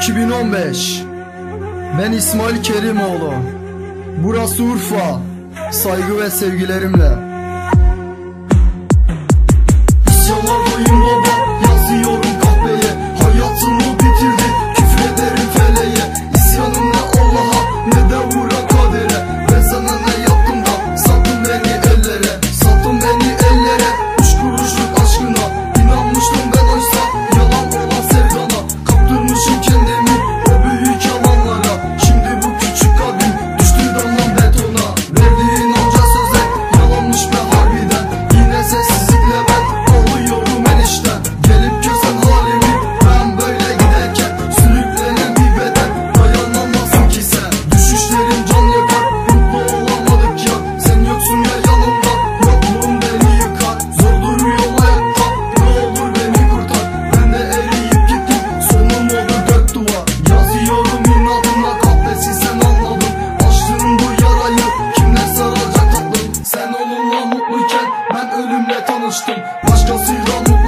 2015 ben İsmail Kerimoğlu. Burası Urfa. Saygı ve sevgilerimle. ölümle tanıştım. Başkasıyla mutlu